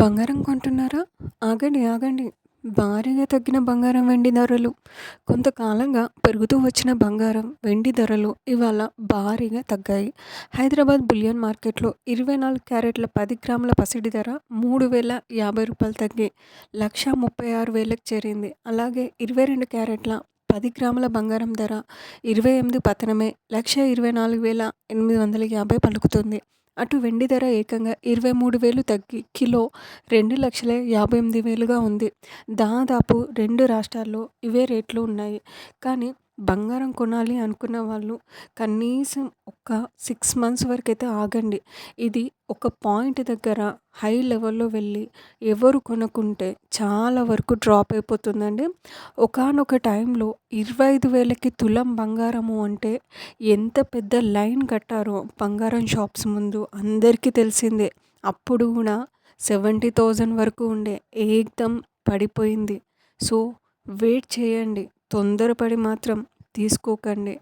బంగారం కొంటున్నారా? ఆగండి, ఆగండి. భారీగా తగ్గిన బంగారం, వెండి ధరలు. కొంతకాలంగా పెరుగుతూ వచ్చిన బంగారం, వెండి ధరలు ఇవాళ భారీగా తగ్గాయి. హైదరాబాద్ బులియన్ మార్కెట్లో ఇరవై నాలుగు క్యారెట్ల పది గ్రాముల పసిడి ధర మూడు వేల యాభై రూపాయలు తగ్గి లక్ష ముప్పై ఆరు వేలకు చేరింది. అలాగే ఇరవై రెండు క్యారెట్ల పది గ్రాముల బంగారం ధర ఇరవై ఎనిమిది పతనమే లక్ష ఇరవై నాలుగు వేల ఎనిమిది వందల యాభై పలుకుతుంది అటు వెండి ధర ఏకంగా ఇరవై మూడు వేలు తగ్గి కిలో రెండు లక్షల యాభై ఎనిమిది వేలుగా ఉంది. దాదాపు రెండు రాష్ట్రాల్లో ఇవే రేట్లు ఉన్నాయి. కానీ బంగారం కొనాలి అనుకున్న వాళ్ళు కనీసం ఒక సిక్స్ మంత్స్ వరకు అయితే ఆగండి. ఇది ఒక పాయింట్ దగ్గర హై లెవెల్‌లో వెళ్ళి ఎవరు కొనకుంటే చాలా వరకు డ్రాప్ అయిపోతుందండి. ఒకానొక టైంలో ఇరవై ఐదు వేలకి తులం బంగారము అంటే ఎంత పెద్ద లైన్ కట్టారో బంగారం షాప్స్ ముందు అందరికీ తెలిసిందే. అప్పుడు కూడా సెవెంటీ థౌజండ్ వరకు ఉండే ఏకదం పడిపోయింది. సో వెయిట్ చేయండి. తొందరపడి మాత్రం తీసుకోకండి.